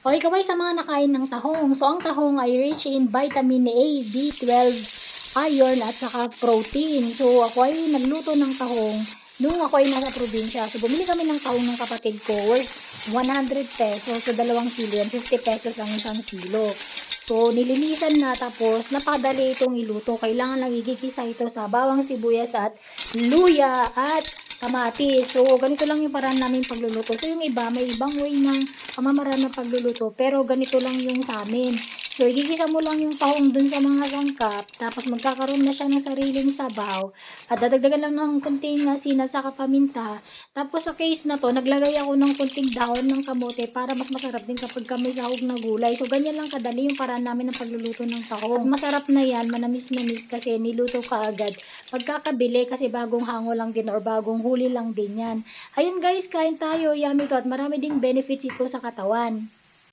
Okay, kaway sa mga nakain ng tahong. So, ang tahong ay rich in vitamin A, B12, iron, at saka protein. So, ako ay nagluto ng tahong nung ako ay nasa probinsya. So, bumili kami ng tahong ng kapatid ko worth 100 pesos. So, dalawang kilo yan. 50 pesos ang isang kilo. So, nilinisan na tapos napadali itong iluto. Kailangan lang ito sa bawang sibuyas at luya at kamatis. So, ganito lang yung paraan namin pagluluto. So, yung iba, may ibang way ng pamamaraan ng pagluluto. Pero ganito lang yung sa amin. So, igigisa mo lang yung tahong dun sa mga sangkap. Tapos, magkakaroon na siya ng sariling sabaw. At dadagdagan lang ng kunting asin at saka paminta. Tapos, sa case na to, naglagay ako ng kunting dahon ng kamote para mas masarap din kapag ka may sahog na gulay. So, ganyan lang kadali yung paraan namin ng pagluluto ng tahong. Masarap na yan, manamis-namis kasi niluto ka agad. Pagkakabili kasi bagong hango lang din or bagong huli lang din yan. Ayun guys, kain tayo. Yummy to at marami ding benefits ito sa katawan.